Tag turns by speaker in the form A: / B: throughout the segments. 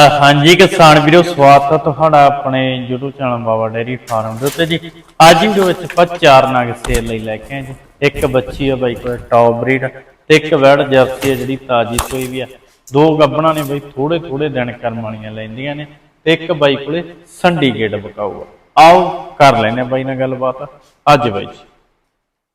A: ਹਾਂਜੀ ਕਿਸਾਨ ਵੀਰੋ ਸਵਾਗਤ ਹੈ ਤੁਹਾਡਾ ਆਪਣੇ YouTube channel Baba dairy farm ਦੇ ਉੱਤੇ ਜੀ। ਅੱਜ ਵੀਡੀਓ ਵਿੱਚ ਆਪਾਂ ਚਾਰ ਨਗ ਸੇਲ ਲਈ ਲੈ ਕੇ ਆਏ ਜੀ। ਇੱਕ ਬੱਚੀ ਆ ਬਾਈ ਕੋਲ ਟੌਪ ਬਰੀਡ ਤੇ ਇੱਕ ਵੈੜ ਜਰਸੀ ਆ ਜਿਹੜੀ ਤਾਜੀ ਸੋਈ ਵੀ ਆ। ਦੋ ਗੱਬਣਾ ਨੇ ਬਾਈ ਥੋੜੇ ਥੋੜੇ ਦਿਨ ਕਰਮ ਵਾਲੀਆਂ ਲੈਂਦੀਆਂ ਨੇ ਤੇ ਇੱਕ ਬਾਈ ਕੋਲੇ ਸੰਡੀਕੇਟ ਬਕਾਊ ਆਓ ਕਰ ਲੈਨੇ ਬਾਈ ਨਾਲ ਗੱਲਬਾਤ। ਅੱਜ ਬਾਈ ਜੀ।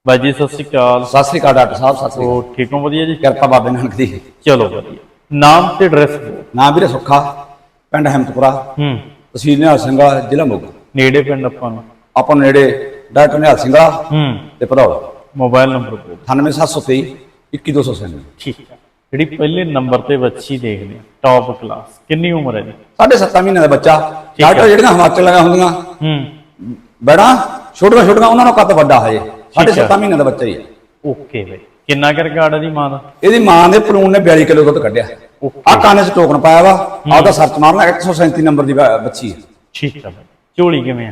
A: ਬਾਈ ਜੀ ਸਤਿ ਸ਼੍ਰੀ ਅਕਾਲ।
B: ਸਤਿ ਸ੍ਰੀ ਅਕਾਲ ਡਾਕਟਰ ਸਾਹਿਬ ਸਤਿ ਸ੍ਰੀ
A: ਉਹ ਠੀਕ ਹੋ? ਵਧੀਆ ਜੀ?
B: ਅਕਾਲ ਕਿਰਪਾ ਬਾਬੇ ਨਾਨਕ ਦੀ।
A: ਚਲੋ ਵਧੀਆ। ਨਾਮ ਤੇ ਐਡਰੈਸ
B: ਨਾਮ ਵੀਰੇ ਸੁੱਖਾ ਪਿੰਡ ਹਮਤਪੁਰਾ
A: ਹੂੰ।
B: ਤਹਿਸੀਲ ਨਿਹਾਲ ਸਿੰਘਾ ਜ਼ਿਲ੍ਹਾ ਮੋਗਾ।
A: ਨੇੜੇ ਪਿੰਡ ਆਪਾਂ ਨੂੰ।
B: ਆਪਾਂ ਨੂੰ ਨੇੜੇ ਡਾਕਟਰ ਨਿਹਾਲ ਸਿੰਘਾ
A: ਹੂੰ।
B: ਤੇ ਭਦੌੜ
A: ਮੋਬਾਈਲ ਨੰਬਰ ਬੋਲ।
B: 98723 21297
A: ਠੀਕ ਹੈ। ਜਿਹੜੀ ਪਹਿਲੇ ਨੰਬਰ ਤੇ ਬੱਚੀ ਦੇਖਦੇ ਟੌਪ ਕਲਾਸ ਕਿੰਨੀ ਉਮਰ ਹੈ ਜੀ?
B: ਸਾਢੇ 7 ਮਹੀਨੇ ਦਾ ਬੱਚਾ। ਡਾਕਟਰ ਜਿਹੜੀਆਂ ਹਿਮਾਚਲ ਲਗਾ ਹੁੰਦੀਆਂ।
A: ਹੂੰ।
B: ਬੜਾ ਛੋਟੀਆਂ ਛੋਟੀਆਂ ਉਹਨਾਂ ਨੂੰ ਕੱਦ ਵੱਡਾ ਹਜੇ। ਸਾਢੇ
A: ਹੈ।
B: 7 ਮਹੀਨੇ ਦਾ ਬੱਚਾ ਹੀ ਹੈ।
A: ਓਕੇ ਬਈ। ਕਿੰਨਾ ਕਰ ਰਿਕਾਰਡ ਹੈ ਦੀ ਮਾਂ ਦਾ?
B: ਇਹਦੀ ਮਾਂ ਦੇ ਪਲੂਣ ਨੇ 42 ਕਿਲੋ ਦੁੱਧ ਕੱਢਿਆ। ਆ ਕੰਨ 'ਚ ਟੋਕਨ ਪਾਇਆ ਵਾ ਆਪਦਾ ਸਰਚ ਮਾਰਨਾ 137 ਨੰਬਰ ਦੀ ਬੱਚੀ ਹੈ
A: ਠੀਕ ਹੈ ਝੋਲੀ ਕਿਵੇਂ ਆ?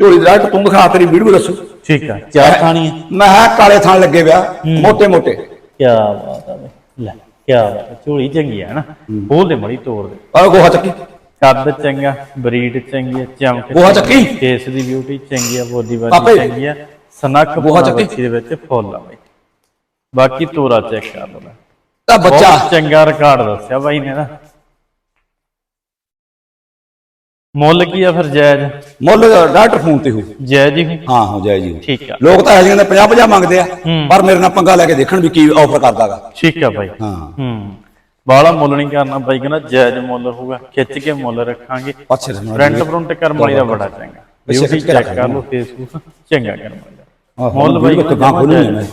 B: ਝੋਲੀ ਦਾ ਤੂੰ ਦਿਖਾ ਤੇਰੀ ਵੀਡੀਓ ਦੱਸੋ।
A: ਠੀਕ ਹੈ ਚਾਰ ਖਾਣੀ ਹੈ
B: ਮੈਂ ਕਿਹਾ ਕਾਲੇ ਥਾਂ ਲੱਗੇ ਵਿਆ ਮੋਟੇ ਮੋਟੇ
A: ਕੀ ਬਾਤ ਹੈ ਬਈ। ਲੈ ਕੀ ਬਾਤ ਹੈ ਝੋਲੀ ਚੰਗੀ ਹੈ ਨਾ। ਬੋਲ ਦੇ ਮੜੀ ਤੋੜ ਦੇ।
B: ਆ ਗੋਹਾ ਚੱਕੀ।
A: ਕੱਦ ਚੰਗਾ ਬਰੀਡ ਚੰਗੀ ਹੈ ਚਮਕ
B: ਗੋਹਾ ਚੱਕੀ।
A: ਫੇਸ ਦੀ ਬਿਊਟੀ ਚੰਗੀ ਹੈ ਬੋਡੀ
B: ਪਾਪੇ।
A: ਵਾਲੀ ਚੰਗੀ ਹੈ ਸਨੱਖ
B: ਗੋਹਾ
A: ਪੂਰਾ
B: ਚੱਕੀ।
A: ਦੇ ਵਿੱਚ ਫੁੱਲ ਆ ਬਾਕੀ ਤੋਰਾ ਚੈੱਕ ਕਰ ਲਓ
B: ਤਾਂ ਬੱਚਾ।
A: ਚੰਗਾ ਰਿਕਾਰਡ ਦੱਸਿਆ ਬਾਈ ਨੇ ਨਾ। ਮੁੱਲ ਕੀ ਆ ਫਿਰ ਜਾਇਜ਼
B: ਮੁੱਲ ਡਾਕਟਰ ਫੋਨ ਤੇ ਹੋ।
A: ਜਾਇਜ਼ ਹੀ।
B: ਹਾਂ ਹਾਂ ਜੈ ਜੀ
A: ਠੀਕ ਆ।
B: ਲੋਕ ਤਾਂ ਐ ਜਿਹੇ 50 50 ਮੰਗਦੇ ਆ
A: ਹੂੰ।
B: ਪਰ ਮੇਰੇ ਨਾਲ ਪੰਗਾ ਲੈ ਕੇ ਦੇਖਣ ਵੀ ਕੀ ਆਫਰ ਕਰਦਾਗਾ।
A: ਠੀਕ ਆ ਬਾਈ।
B: ਹਾਂ।
A: ਹੂੰ। ਬਾਲਾ ਮੁੱਲ ਨਹੀਂ ਕਰਨਾ ਬਾਈ ਕਹਿੰਦਾ ਜਾਇਜ਼ ਮੁੱਲ ਹੋਊਗਾ ਖਿੱਚ ਕੇ ਮੁੱਲ ਰੱਖਾਂਗੇ। ਫਰੰਟ ਫਰੰਟ ਕਰਮ ਵਾਲੀ ਦਾ ਬੜਾ ਚੰਗਾ। ਬਿਊਟੀ ਚੈੱਕ ਕਰ ਲਓ ਫੇਸਬੁੱਕ ਚੰਗਾ ਕਰਮ ਵਾਲੀ ਦਾ।
B: ਆਹ,
A: ਮੁੱਲ ਬਾਈ
B: ਵੀਡੀਓ ਕਿੱਦਾਂ ਖੋਲ੍ਹਣੀ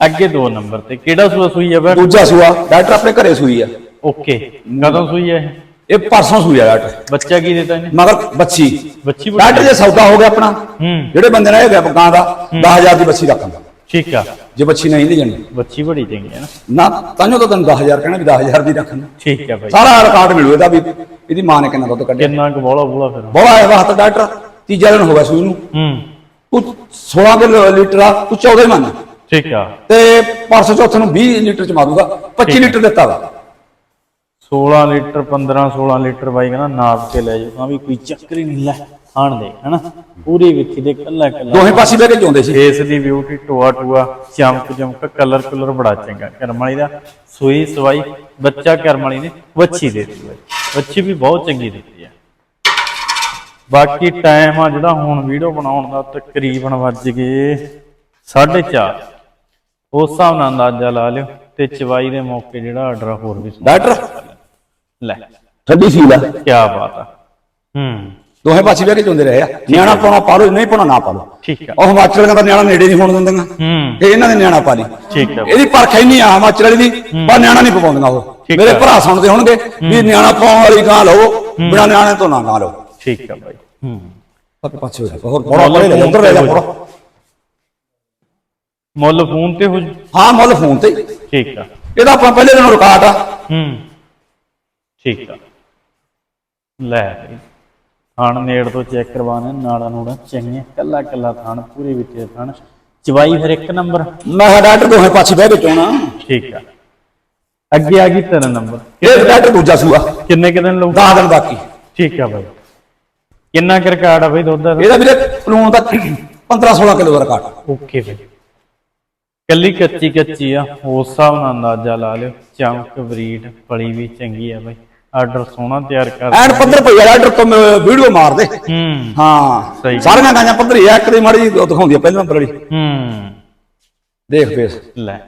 A: ਅੱਗੇ ਦੋ ਨੰਬਰ ਤੇ ਕਿਹੜਾ ਸੂਆ ਸੂਈ ਆ ਬੈ
B: ਦੂਜਾ ਸੂਆ ਡਾਕਟਰ ਆਪਣੇ ਘਰੇ ਸੂਈ ਆ।
A: ਓਕੇ ਕਦੋਂ ਸੂਈ ਆ ਇਹ?
B: ਇਹ ਪਰਸੋਂ ਸੂਈ ਆ ਡਾਕਟਰ।
A: ਬੱਚਾ ਕੀ ਦਿੱਤਾ ਇਹਨੇ?
B: ਮਗਰ ਬੱਚੀ।
A: ਬੱਚੀ
B: ਡਾਕਟਰ ਜੇ ਸੌਦਾ ਹੋ ਗਿਆ ਆਪਣਾ
A: ਹੂੰ।
B: ਜਿਹੜੇ ਬੰਦੇ ਨੇ ਇਹ ਗਿਆ ਗਾਂ ਦਾ 10000 ਦੀ ਬੱਚੀ ਰੱਖਾਂਗਾ
A: ਠੀਕ ਆ।
B: ਜੇ ਬੱਚੀ ਨਹੀਂ ਜਾਣੀ।
A: ਬੱਚੀ ਬੜੀ ਚੰਗੀ ਹੈ ਨਾ।
B: ਨਾ ਤਾਂਯੋ ਤਾਂ ਤੈਨੂੰ 10000 ਕਹਿਣਾ ਵੀ 10000 ਦੀ ਰੱਖਣਾ
A: ਠੀਕ ਆ ਬਾਈ
B: ਸਾਰਾ ਰਿਕਾਰਡ ਮਿਲੂ ਇਹਦਾ ਵੀ ਇਹਦੀ ਮਾਂ ਨੇ ਕਿੰਨਾ ਦੁੱਧ ਕੱਢਿਆ।
A: ਕਿੰਨਾ ਕੁ ਬੋਲਾ ਬੋਲਾ ਫਿਰ।
B: ਬੜਾ ਹੈ ਵਾਸਤਾ ਡਾਕਟਰ ਤੀਜਾ ਦਿਨ ਹੋ ਗਿਆ ਸੂਈ ਨੂੰ।
A: ਹੂੰ।
B: ਤੂੰ 16 ਕਿਲੋ ਲੀਟਰ ਆ ਤੂੰ 14 ਹੀ ਮੰਨ।
A: ਠੀਕ ਆ।
B: ਤੇ ਪਰਸੋਂ ਚੌਥੇ ਨੂੰ 20 ਲੀਟਰ ਚ ਮਾਰੂਗਾ 25 ਲੀਟਰ ਦਿੱਤਾ ਵਾ।
A: 16 ਲੀਟਰ 15 16 ਲੀਟਰ ਬਾਈ ਕਹਿੰਦਾ ਨਾਪ ਕੇ ਲੈ ਜਾਓ। ਤਾਂ ਵੀ ਕੋਈ ਚੱਕਰ ਹੀ ਨਹੀਂ ਲੈ ਖਾਣ ਦੇ ਹਨਾ? ਪੂਰੀ ਵਿੱਥੀ ਦੇ ਕੱਲਾ ਕੱਲਾ
B: ਦੋਹੇ ਪਾਸੇ ਬਹਿ ਕੇ ਜਿਉਂਦੇ ਸੀ।
A: ਫੇਸ ਦੀ ਬਿਊਟੀ ਟੋਆ ਟੋਆ ਚਮਕ ਚਮਕ ਕਲਰ ਕਲਰ ਬੜਾ ਚੰਗਾ। ਕਰਮ ਵਾਲੀ ਦਾ ਸੂਈ ਸਵਾਈ ਬੱਚਾ ਕਰਮ ਵਾਲੀ ਨੇ ਵੱਛੀ ਦੇ ਦਿੱਤੀ ਵੱਛੀ ਵੀ ਬਹੁਤ ਚੰਗੀ ਦਿੱਤੀ ਆ। ਬਾਕੀ ਟਾਈਮ ਆ ਜਿਹੜਾ ਹੁਣ ਵੀਡੀਓ ਬਣਾਉਣ ਦਾ ਤਕਰੀਬਨ ਵੱਜ ਗਏ 4:30 ਉਸ ਹਿਸਾਬ ਨਾਲ ਅੰਦਾਜ਼ਾ ਲਾ ਲਿਓ ਤੇ ਚਵਾਈ ਦੇ ਮੌਕੇ ਜਿਹੜਾ ਆਰਡਰ ਹੋਰ ਵੀ ਸੁਣਾ।
B: ਡਾਕਟਰ
A: ਲੈ।
B: ਠੰਡੀ ਸੀਲ ਆ
A: ਕੀ ਬਾਤ ਆ। ਹੂੰ।
B: ਦੋਹੇ ਪਾਸੇ ਬਹਿ ਕੇ ਜਿਉਂਦੇ ਰਹੇ ਆ। ਨਿਆਣਾ ਪਾਉਣਾ ਪਾ ਲਓ ਨਹੀਂ ਪਾਉਣਾ ਨਾ ਪਾ ਲਓ।
A: ਠੀਕ ਆ।
B: ਉਹ ਹਿਮਾਚਲ ਦਾ ਨਿਆਣਾ ਨੇੜੇ ਨਹੀਂ ਹੋਣ ਦਿੰਦੀਆਂ।
A: ਹੂੰ।
B: ਤੇ ਇਹਨਾਂ ਦੇ ਨਿਆਣਾ ਪਾ ਲਈ
A: ਠੀਕ ਆ।
B: ਇਹਦੀ ਪਰਖ ਇੰਨੀ ਆ ਹਿਮਾਚਲ ਵਾਲੀ ਦੀ ਪਰ ਨਿਆਣਾ ਨਹੀਂ ਪਵਾਉਂਦੀਆਂ ਉਹ। ਮੇਰੇ। ਭਰਾ ਸੁਣਦੇ ਹੋਣਗੇ ਵੀ ਨਿਆਣਾ ਪਾਉਣ ਵਾਲੀ ਗਾਂ ਲਓ ਬਿਨਾ ਨਿਆਣੇ ਤੋਂ ਨਾ ਗਾਂ ਲਓ।
A: ਠੀਕ ਆ ਬਾਈ। ਹੂੰ।
B: ਪੱਕੇ ਪਾਸੇ ਹੋ ਜਾ ਹੋਰ ਬੜਾ ਬੜੇ ਲੈ ਉਧਰ ਲੈ ਜਾ ਬੜਾ
A: ਮੁੱਲ ਫੋਨ ਤੇ ਹੋ ਜੂ?
B: ਹਾਂ ਮੁੱਲ ਫੋਨ ਤੇ। ਹੀ।
A: ਠੀਕ ਆ।
B: ਇਹਦਾ ਆਪਾਂ ਪਹਿਲੇ ਦਿਨ ਰਿਕਾਰਡ ਆ।
A: ਹੂੰ। ਠੀਕ ਆ। ਲੈ ਬਈ। ਥਣ ਨੇੜ ਤੋਂ ਚੈੱਕ ਕਰਵਾਣੇ ਨਾੜਾ ਨੂੜਾ ਚੰਗੀਆਂ ਕੱਲਾ ਕੱਲਾ ਥਣ ਪੂਰੀ ਵਿੱਚ ਥਣ। ਚਵਾਈ ਫਿਰ ਇੱਕ ਨੰਬਰ।
B: ਮੈਂ ਕਿਹਾ ਡਾਕਟਰ ਦੋਹੇ ਪਾਸੇ ਬਹਿ ਕੇ ਚੋਣਾ
A: ਠੀਕ ਆ। ਅੱਗੇ ਆ ਗਈ ਤੇਰਾ ਨੰਬਰ।
B: ਇਹ ਡਾਕਟਰ ਦੂਜਾ ਸੂਆ।
A: ਕਿੰਨੇ ਕੁ ਦਿਨ ਲਊ?
B: 10 ਦਿਨ ਬਾਕੀ।
A: ਠੀਕ ਆ ਬਾਈ। ਕਿੰਨਾ ਕੁ ਰਿਕਾਰਡ ਆ ਬਈ ਦੁੱਧ ਦਾ?
B: ਇਹਦਾ ਵੀਰੇ ਪਲੂਣ ਦਾ 15 16 ਕਿਲੋ ਦਾ ਰਿਕਾਰਡ
A: ਓਕੇ ਬਈ। ਕੱਲੀ ਕੱਚੀ ਕੱਚੀ ਆ ਉਸ ਹਿਸਾਬ ਨਾਲ ਅੰਦਾਜ਼ਾ ਲਾ ਲਿਓ ਚਮਕ ਬਰੀਡ ਪਲੀ ਵੀ ਚੰਗੀ ਆ ਬਈ। ਆਰਡਰ ਸੋਹਣਾ ਤਿਆਰ ਕਰ
B: ਐਨ ਪੱਧਰ ਪਈ ਆ ਡਾਕਟਰ ਤੋਂ ਵੀਡੀਓ ਮਾਰ ਦੇ।
A: ਹੂੰ
B: ਹਾਂ
A: ਸਹੀ।
B: ਸਾਰੀਆਂ ਗਾਂਆਂ ਪੱਧਰੀ ਆ ਇੱਕ ਦੀ ਮਾੜੀ ਦਿਖਾਉਂਦੀ ਆ ਪਹਿਲੇ ਨੰਬਰ ਵਾਲੀ।
A: ਹੂੰ।
B: ਦੇਖ ਫੇਸ
A: ਲੈ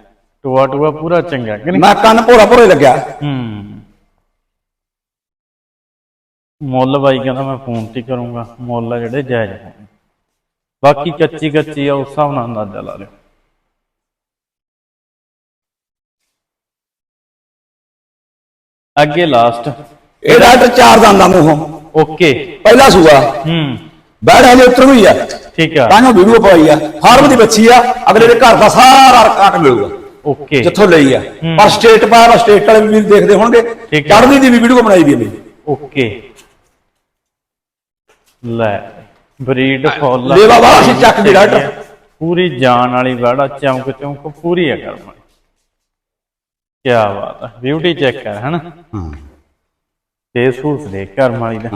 A: ਟੋਆ ਟੋਆ ਪੂਰਾ ਚੰਗਾ ਕਿ ਨਹੀਂ?
B: ਮੈਂ ਕੰਨ ਭੋਰਾ ਭੋਰੇ ਲੱਗਿਆ।
A: ਹੂੰ। ਮੁੱਲ ਬਾਈ ਕਹਿੰਦਾ ਮੈਂ ਫੋਨ ਤੇ ਕਰੂੰਗਾ ਮੁੱਲ ਜਿਹੜੇ ਜਾਇਜ਼ ਬਾਕੀ ਕੱਚੀ ਕੱਚੀ ਆ ਉਸ ਹਿਸਾਬ ਨਾਲ ਅੰਦਾਜ਼ਾ ਲਾ ਲਿਓ। ਅੱਗੇ ਲਾਸਟ
B: ਇਹ ਡਾਕਟਰ ਚਾਰ ਦੰਦ ਦਾ ਮੂੰਹੋਂ।
A: ਓਕੇ
B: ਪਹਿਲਾ ਸੂਆ।
A: ਹੂੰ।
B: ਬੈਠ ਹਲੇ ਉੱਤਰ ਹੋਈ ਆ।
A: ਠੀਕ ਆ।
B: ਤਾਂ ਜੋ ਵੀਡੀਓ ਪਾਈ ਆ। ਫਾਰਮ ਦੀ ਬੱਚੀ ਆ ਅਗਲੇ ਦੇ ਘਰ ਦਾ ਸਾਰਾ ਰਿਕਾਰਡ ਮਿਲੂਗਾ।
A: ਓਕੇ
B: ਜਿੱਥੋਂ ਲਈ ਆ। ਪਰ ਸਟੇਟ ਵਾ ਸਟੇਟ ਵਾਲੇ ਵੀ ਦੇਖਦੇ ਹੋਣਗੇ। ਚੜ੍ਹਦੀ ਦੀ ਵੀ ਵੀਡੀਓ ਬਣਾਈ ਵੀ ਮੇਰੀ
A: ਓਕੇ ਲੈ ਬਰੀਡ ਫੁੱਲ
B: ਲੇਵਾ ਵਾਲਾ ਸੀ ਚੱਕ ਦੀ ਡਾਕਟਰ।
A: ਪੂਰੀ ਜਾਨ ਵਾਲੀ ਵੜਾ ਚਮਕ ਚਮਕ ਪੂਰੀ ਆ ਕਰਮ ਕੀ ਬਾਤ ਹੈ ਬਿਊਟੀ ਚੈੱਕ ਕਰ ਹਨਾ?
B: ਹਾਂ।
A: ਤੇ ਸਹੂਲਤ ਦੇ ਕਰਮ ਵਾਲੀ ਦਾ।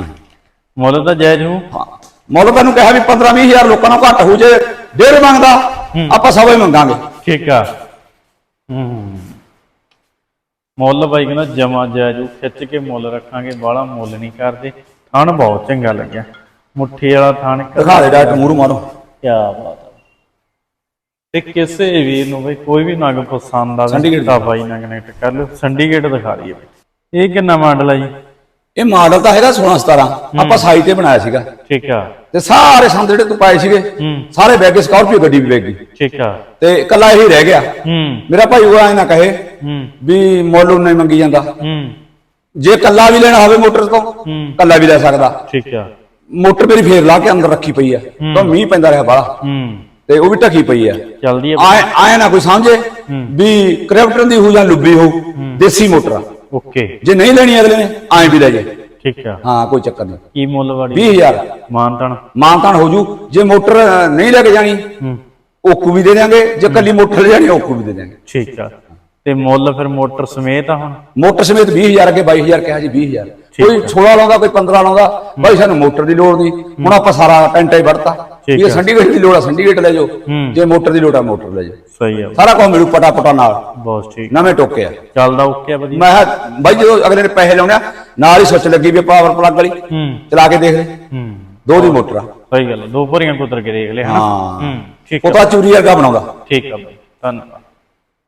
A: ਮੁੱਲ ਤਾਂ ਜਾਇਜ਼ ਹੋ
B: ਹਾਂ। ਮੁੱਲ ਤੈਨੂੰ ਕਿਹਾ ਵੀ 15 20000 ਲੋਕਾਂ ਨੂੰ ਘੱਟ ਹੋ ਜੇ ਡੇਢ ਮੰਗਦਾ ਆਪਾਂ ਸਵਾ ਹੀ ਮੰਗਾਂਗੇ।
A: ਠੀਕ ਆ। ਹੂੰ। ਮੁੱਲ ਬਾਈ ਕਹਿੰਦਾ ਜਮਾ ਜਾਇਜ਼ ਖਿੱਚ ਕੇ ਮੁੱਲ ਰੱਖਾਂਗੇ ਬਾਹਲਾ ਮੁੱਲ ਨਹੀਂ ਕਰਦੇ। ਥਣ ਬਹੁਤ ਚੰਗਾ ਲੱਗਿਆ। ਮੁੱਠੀ ਵਾਲਾ ਥਣ
B: ਦਿਖਾ ਦੇ ਮੂੰਹ ਮਾਰੋ।
A: ਕੀ ਬਾਤ ਹੈ ਤੇ ਕਿਸੇ ਵੀਰ ਨੂੰ ਬਈ ਕੋਈ ਵੀ ਨਗ ਪਸੰਦ ਆਵੇ
B: ਸੰਡੀਕੇਟ
A: ਤਾਂ ਬਾਈ ਨਾਲ ਕਨੈਕਟ ਕਰ ਲਿਓ। ਸੰਡੀਕੇਟ ਦਿਖਾ ਬਈ। ਇਹ ਕਿੰਨਾ ਮਾਡਲ ਆ ਜੀ?
B: ਇਹ ਮਾਡਲ ਤਾਂ ਹੈਗਾ 16 17 ਆਪਾਂ ਸਾਈਟ ਤੇ ਬਣਾਇਆ ਸੀਗਾ।
A: ਠੀਕ ਆ।
B: ਤੇ ਸਾਰੇ ਸੰਦ ਜਿਹੜੇ ਤੂੰ ਪਾਏ ਸੀਗੇ ਸਾਰੇ ਬੈਗ ਸਕਾਰਪੀਓ ਗੱਡੀ ਵੀ ਬੈਗ ਗਈ।
A: ਠੀਕ ਆ।
B: ਤੇ ਇਕੱਲਾ ਇਹੀ ਰਹਿ ਗਿਆ। ਮੇਰਾ ਭਾਈ ਉਹ ਐ ਨਾ ਕਹੇ ਵੀ ਮੁੱਲ ਉਹਨੇ ਮੰਗੀ ਜਾਂਦਾ। ਜੇ ਕੱਲਾ ਵੀ ਲੈਣਾ ਹੋਵੇ ਮੋਟਰ ਤੋਂ ਕੱਲਾ ਵੀ ਲੈ ਸਕਦਾ।
A: ਠੀਕ ਆ।
B: ਮੋਟਰ ਮੇਰੀ ਫੇਰ ਲਾ ਕੇ ਅੰਦਰ ਰੱਖੀ ਪਈ ਆ। ਤਾਂ ਮੀਂਹ ਪੈਂਦਾ ਰਿਹਾ ਬਾਹਲਾ।
A: ਹੂੰ।
B: ਤੇ ਉਹ ਵੀ ਢਕੀ ਪਈ ਆ।
A: ਚੱਲਦੀ ਆ।
B: ਆਏ ਆਏ ਨਾ ਕੋਈ ਸਮਝੇ ਵੀ ਕ੍ਰਿਪਟਨ ਦੀ ਹੋ ਜਾਂ ਲੁੱਬੀ ਹੋ ਦੇਸੀ ਮੋਟਰ। ਆ।
A: ਓਕੇ।
B: ਜੇ ਨਹੀਂ ਲੈਣੀ ਅਗਲੇ ਨੇ ਐਂ ਵੀ ਲੈ ਜੇ।
A: ਠੀਕ ਆ।
B: ਹਾਂ ਕੋਈ ਚੱਕਰ ਨਹੀਂ।
A: ਕੀ ਮੁੱਲ ਵਾਲੀ
B: 20000
A: ਮਾਨਤਨ
B: ਮਾਨਤਾਨ ਹੋ ਜੂ। ਜੇ ਮੋਟਰ ਨਹੀਂ ਲੈ ਕੇ ਜਾਣੀ ਓਕੂ ਵੀ ਦੇ ਦਿਆਂਗੇ। ਜੇ ਕੱਲੀ ਮੋਟਰ ਲੈ ਜਾਣੀ ਓਕੂ ਵੀ ਦੇ ਦਿਆਂਗੇ।
A: ਠੀਕ ਆ। ਤੇ ਮੁੱਲ ਫਿਰ ਮੋਟਰ ਸਮੇਤ ਆ ਹੁਣ?
B: ਮੋਟਰ ਸਮੇਤ 20000 ਅੱਗੇ 22000 ਕਿਹਾ ਜੀ 20000 ਕੋਈ 16 ਲਾਉਂਦਾ ਕੋਈ 15 ਲਾਉਂਦਾ। ਭਾਈ ਸਾਨੂੰ ਮੋਟਰ ਦੀ ਲੋੜ ਨਹੀਂ। ਹੁਣ ਆਪਾਂ ਸਾਰਾ ਟੈਂਟਾ ਹੀ ਵੜਤਾ
A: ਠੀਕ ਹੈ।
B: ਸੰਡੀਗੇਟ ਦੀ ਲੋੜ ਆ ਸੰਡੀਗੇਟ ਲੈ ਜਾਓ।
A: ਹੂੰ।
B: ਜੇ ਮੋਟਰ ਦੀ ਲੋੜ ਆ ਮੋਟਰ ਲੈ ਜਾਓ।
A: ਸਹੀ ਆ।
B: ਸਾਰਾ ਕੁਝ ਮਿਲੂ ਪਟਾ ਪਟਾ ਨਾਲ।
A: ਬਹੁਤ ਠੀਕ।
B: ਨਵੇਂ ਟੋਕੇ ਆ।
A: ਚੱਲਦਾ ਓਕੇ ਆ ਵਧੀਆ।
B: ਮੈਂ ਬਾਈ ਜਦੋਂ ਅਗਲੇ ਨੇ ਪੈਸੇ ਲਾਉਣੇ ਆ ਨਾਲ ਹੀ ਸੁੱਚ ਲੱਗੀ ਵੀ ਪਾਵਰ ਪਲੱਗ ਵਾਲੀ
A: ਹੂੰ।
B: ਚਲਾ ਕੇ ਦੇਖ ਲੈ
A: ਹੂੰ।
B: ਦੋ ਦੀ ਮੋਟਰ ਆ।
A: ਸਹੀ ਗੱਲ ਦੋ ਭਰੀਆਂ ਕੁਤਰ ਕੇ ਦੇਖ ਹਨਾ?
B: ਹਾਂ।
A: ਹੂੰ ਠੀਕ ਆ।
B: ਉਹ ਤਾਂ ਚੂਰੀ ਵਰਗਾ ਬਣਾਉਂਦਾ।
A: ਠੀਕ ਆ ਬਾਈ ਧੰਨਵਾਦ।